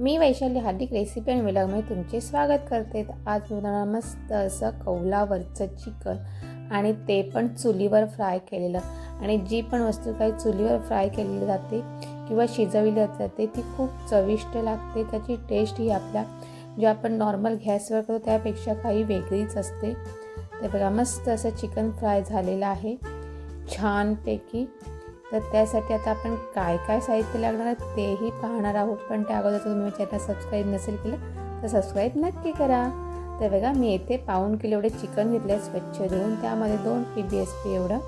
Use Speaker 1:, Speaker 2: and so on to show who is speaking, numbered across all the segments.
Speaker 1: मी वैशाली हार्दिक recipe आणि विलॉगमध्ये तुमचे स्वागत करते. आज आज बनवणार मस्त असं कौलावरचं चिकन आणि ते पण चुलीवर फ्राय केलेलं. आणि जी पण वस्तू काही चुलीवर फ्राय केलेली जाते किंवा शिजवली जाते ती खूप चविष्ट लागते. त्याची टेस्ट ही आपल्या जे आपण नॉर्मल गॅसवर करतो त्यापेक्षा काही वेगळीच असते. ते बघा मस्त असं चिकन फ्राय झालेलं आहे. छानपैकी तर त्यासाठी आता आपण काय काय साहित्य लागणार आहे तेही पाहणार आहोत. पण त्या अगोदर तुम्ही चॅनल सबस्क्राईब नसेल केलं तर सबस्क्राईब नक्की करा. तर बघा मी येथे पाऊन किलो एवढे चिकन घेतले आहे स्वच्छ धुवून. त्यामध्ये दोन टी बी एस पी एवढं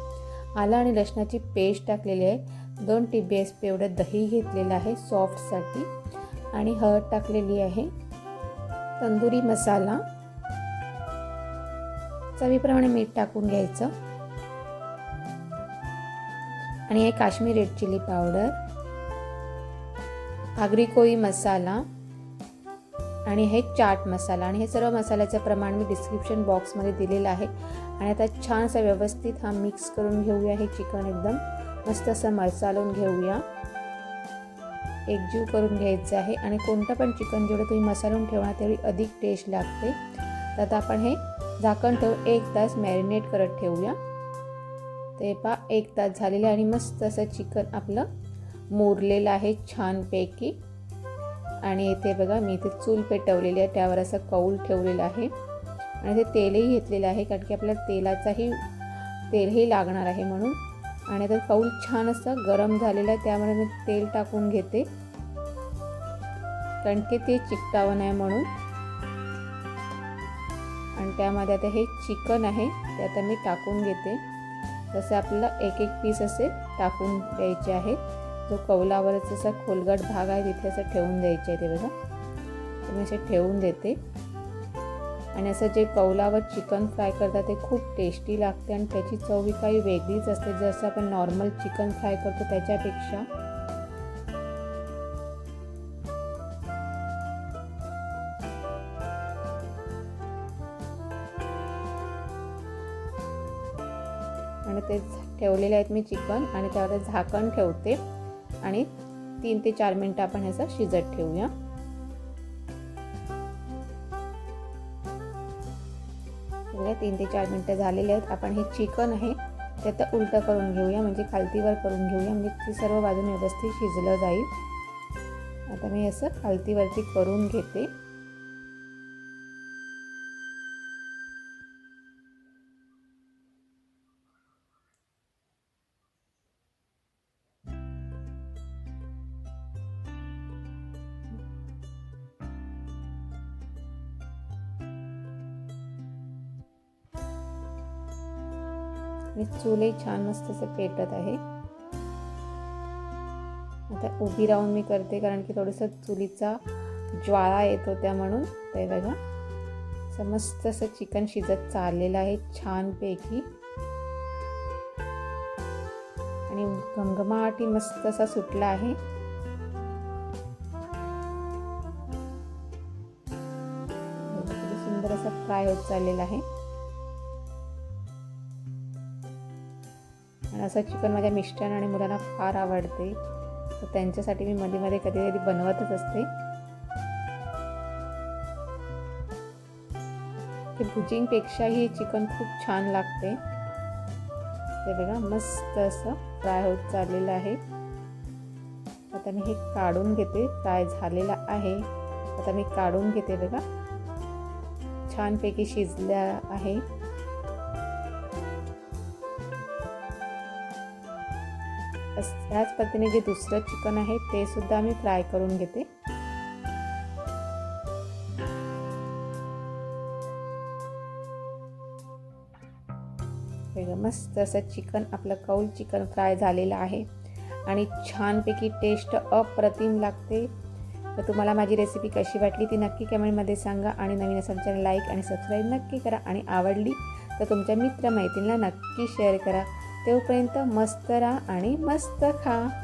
Speaker 1: आलं आणि लसणाची पेस्ट टाकलेली आहे. दोन टी बी एस पी एवढं दही घेतलेलं आहे सॉफ्टसाठी. आणि हळद टाकलेली आहे. तंदुरी मसाला. चवीप्रमाणे मीठ टाकून घ्यायचं. आणि हे Kashmir red chilli powder Agri Koli masala आणि हे चाट मसाला. आणि हे सर्व मसाल्याचं प्रमाण मी डिस्क्रिप्शन बॉक्समध्ये दिलेलं आहे. आणि आता छान असं व्यवस्थित हा मिक्स करून घेऊया हे चिकन एकदम. मस्त असं मसालून घेऊया. एकजीव करून घ्यायचं आहे. आणि कोणतं पण चिकन जेवढं तुम्ही मसालून ठेवणार तेवढी अधिक टेस्ट लागते. तर आता आपण हे झाकण ठेवून एक तास मॅरिनेट करत ठेवूया. ते पा एक तास झालेलं आणि मस्त असं चिकन आपलं मोरलेलं आहे छानपैकी. आणि इथे बघा मी इथे चूल पेटवलेली आहे त्यावर असं कौल ठेवलेलं आहे. आणि ते तेलही घेतलेलं आहे कारण की आपल्याला तेलाचाही तेलही लागणार आहे म्हणून. आणि आता कौल छान असं गरम झालेलं आहे त्यामुळे मी तेल टाकून घेते. कारण की ते चिकटावं नाही म्हणून. आणि त्यामध्ये आता हे चिकन आहे ते आता मी टाकून घेते. तसे आपल्याला एक एक पीस असे टाकून द्यायचे आहे जो कौलावरच असा खोलगट भाग आहे तिथे असं ठेवून द्यायचे आहे ते बघा. मी असे ठेवून देते. आणि असं जे कौलावर चिकन फ्राय करतात ते खूप टेस्टी लागते आणि त्याची चव काही वेगळीच असते. जसं आपण नॉर्मल चिकन फ्राय करतो त्याच्यापेक्षा आणि ते ठेवलेले आहेत मी चिकन आणि त्यावर झाकण ठेवते. आणि तीन ते चार मिनटं आपण ह्याचं शिजत ठेवूया. तीन ते चार मिनटं झालेले आहेत. आपण हे चिकन आहे ते आता उलटं करून घेऊया म्हणजे खालतीवर करून घेऊया म्हणजे ती सर्व बाजूने व्यवस्थित शिजलं जाईल. आता मी असं खालतीवरती करून घेते. आणि चूलही छान मस्त असं पेटत आहे. आता उभी राहून मी करते कारण की थोडंसं चुलीचा ज्वाळा येतो त्या म्हणून. ते बघा असं मस्त असं चिकन शिजत चाललेलं आहे छानपैकी. आणि घमघमाटी मस्त असा सुटला आहे. सुंदर असा फ्राय होत चाललेला आहे. असं चिकन माझ्या मिस्टर आणि मुलांना फार आवडते. तर त्यांच्यासाठी मी मध्ये मध्ये कधी कधी बनवतच असते. ते भुजिंगपेक्षाही चिकन खूप छान लागते. ते बघा मस्त असं फ्राय होत चाललेलं आहे. आता मी हे काढून घेते. फ्राय झालेला आहे. आता मी काढून घेते बघा. छानपैकी शिजल्या आहे. ह्याच पद्धतीने जे दुसरं चिकन आहे ते सुद्धा मी फ्राय करून घेते. मस्त असं चिकन आपलं कौल चिकन फ्राय झालेलं आहे. आणि छानपैकी टेस्ट अप्रतिम लागते. तर तुम्हाला माझी रेसिपी कशी वाटली ती नक्की कमेंटमध्ये सांगा आणि नवीन असेल चॅनल लाईक आणि सबस्क्राईब नक्की करा. आणि आवडली तर तुमच्या मित्रमैत्रिणीला नक्की शेअर करा. तोपर्यंत मस्त राहा आणि मस्त खा.